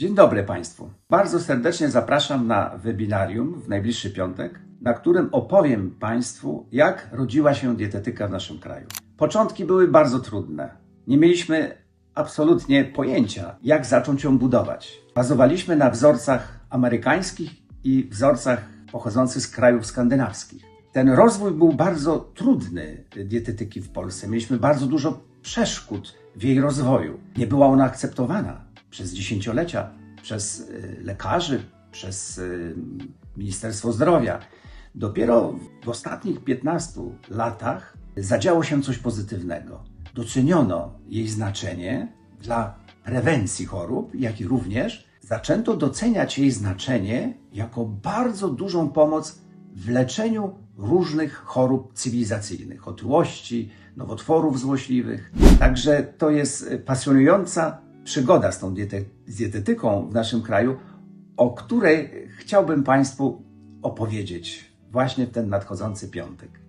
Dzień dobry Państwu. Bardzo serdecznie zapraszam na webinarium w najbliższy piątek, na którym opowiem Państwu, jak rodziła się dietetyka w naszym kraju. Początki były bardzo trudne. Nie mieliśmy absolutnie pojęcia, jak zacząć ją budować. Bazowaliśmy na wzorcach amerykańskich i wzorcach pochodzących z krajów skandynawskich. Ten rozwój był bardzo trudny dietetyki w Polsce. Mieliśmy bardzo dużo przeszkód w jej rozwoju. Nie była ona akceptowana przez dziesięciolecia przez y, lekarzy, przez y, Ministerstwo Zdrowia. Dopiero w ostatnich 15 latach zadziało się coś pozytywnego. Doceniono jej znaczenie dla prewencji chorób, jak i również zaczęto doceniać jej znaczenie jako bardzo dużą pomoc w leczeniu różnych chorób cywilizacyjnych, otyłości, nowotworów złośliwych. Także to jest pasjonująca przygoda z tą diete- z dietetyką w naszym kraju, o której chciałbym Państwu opowiedzieć właśnie w ten nadchodzący piątek.